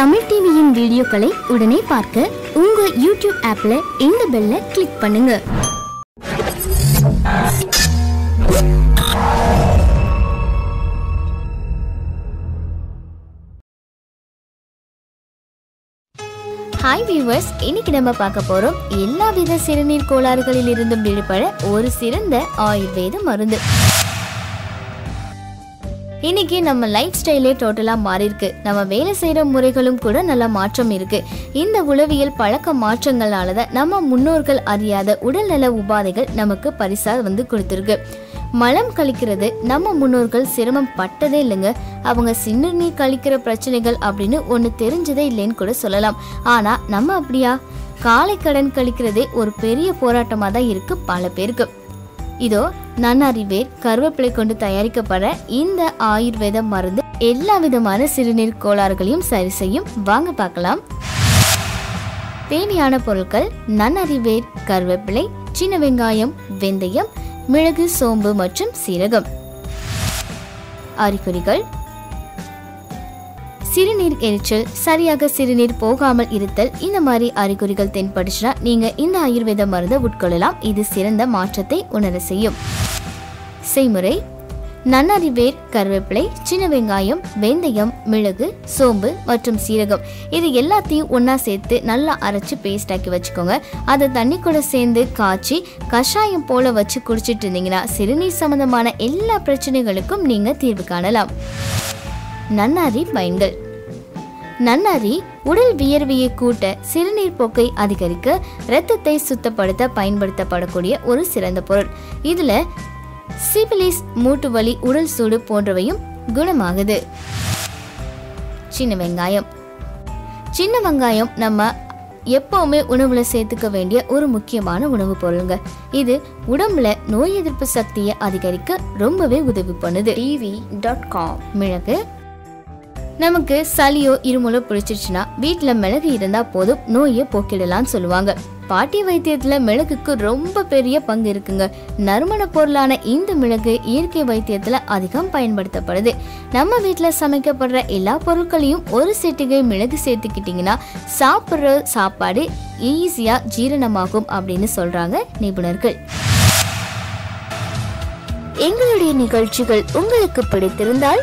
தமிழ் டிவியின் வீடியோக்களை உடனே பார்க்க உங்க யூடியூப் ஆப்ல இந்த பெல்ல கிளிக் பண்ணுங்க. ஹாய் வியூவர்ஸ் இன்னைக்கு நம்ம பார்க்க போறோம் எல்லா வித சிறுநீர் கோளாறுகளில் இருந்தும் விடுபட ஒரு சிறந்த ஆயுர்வேத மருந்து. இன்னைக்கு நம்ம லைஃப் ஸ்டைலே டோட்டலாக மாறி இருக்கு. நம்ம வேலை செய்கிற முறைகளும் கூட நல்ல மாற்றம் இருக்கு. இந்த உளவியல் பழக்க மாற்றங்களால தான் நம்ம முன்னோர்கள் அறியாத உடல்நல உபாதைகள் நமக்கு பரிசா வந்து கொடுத்துருக்கு. மலம் கழிக்கிறது நம்ம முன்னோர்கள் சிரமம் பட்டதே இல்லைங்க. அவங்க சிறுநீர் கழிக்கிற பிரச்சனைகள் அப்படின்னு ஒன்று தெரிஞ்சதே இல்லைன்னு கூட சொல்லலாம். ஆனால் நம்ம அப்படியா? காலை கடன் கழிக்கிறதே ஒரு பெரிய போராட்டமாக தான் இருக்கு பல பேருக்கு. இதோ நன்னாரி கருவேப்பிலை கொண்டு தயாரிக்கப்பட இந்த ஆயுர்வேத மருந்து எல்லா விதமான சிறுநீர் கோளாறுகளையும் சரி செய்யும். வாங்க பார்க்கலாம். தேவையான பொருட்கள் நன்னாரி கருவேப்பிலை சின்ன வெங்காயம் வெந்தயம் மிளகு சோம்பு மற்றும் சீரகம். அறிகுறிகள் சிறுநீர் எரிச்சல் சரியாக சிறுநீர் போகாமல் இருத்தல் இந்த மாதிரி அறிகுறிகள் தென்பட்டுச்சுன்னா நீங்க இந்த ஆயுர்வேத மருந்தை உட்கொள்ளலாம். இது சிறந்த மாற்றத்தை உணர செய்யும். செய்முறை நன்னாரி வேர் கருவேப்பிலை சின்ன வெங்காயம் வெந்தயம் மிளகு சோம்பு மற்றும் சீரகம். இது எல்லாத்தையும் ஒன்றா சேர்த்து நல்லா அரைச்சி பேஸ்ட் ஆக்கி வச்சுக்கோங்க. அதை தண்ணி கூட சேர்ந்து காய்ச்சி கஷாயம் போல வச்சு குடிச்சிட்டு இருந்தீங்கன்னா சிறுநீர் சம்பந்தமான எல்லா பிரச்சனைகளுக்கும் நீங்கள் தீர்வு காணலாம். நன்னாரி பயன்கள் நன்னாரி உடல் வியர்வையை கூட்ட சிறுநீர் போக்கை அதிகரிக்க இரத்தத்தை சுத்தப்படுத்த பயன்படுத்தப்படக்கூடிய ஒரு சிறந்த பொருள். இதுல சிபிலிஸ் மூட்டு வலி உடல் சூடு போன்றவையும் குணமாகுது. சின்ன வெங்காயம். சின்ன வெங்காயம் நம்ம எப்பவுமே உணவுல சேர்த்துக்க வேண்டிய ஒரு முக்கியமான உணவு பொருளுங்க. இது உடம்புல நோய் எதிர்ப்பு சக்தியை அதிகரிக்க ரொம்பவே உதவி பண்ணுது. டிவி டாட் காம் மிளகு நமக்கு சளியோ இருமலோ பிடிச்சிருச்சுன்னா வீட்டில் மிளகு இருந்தால் போதும் நோயை போக்கிடலாம்னு சொல்லுவாங்க. பாட்டி வைத்தியத்தில் மிளகுக்கு ரொம்ப பெரிய பங்கு இருக்குங்க. நறுமண பொருளான இந்த மிளகு இயற்கை வைத்தியத்தில் அதிகம் பயன்படுத்தப்படுது. நம்ம வீட்டில் சமைக்கப்படுற எல்லா பொருட்களையும் ஒரு சிட்டிகை மிளகு சேர்த்துக்கிட்டிங்கன்னா சாப்பிட்ற சாப்பாடு ஈஸியாக ஜீரணமாகும் அப்படின்னு சொல்கிறாங்க நிபுணர்கள். எங்களுடைய நிகழ்ச்சிகள் உங்களுக்கு பிடித்திருந்தால்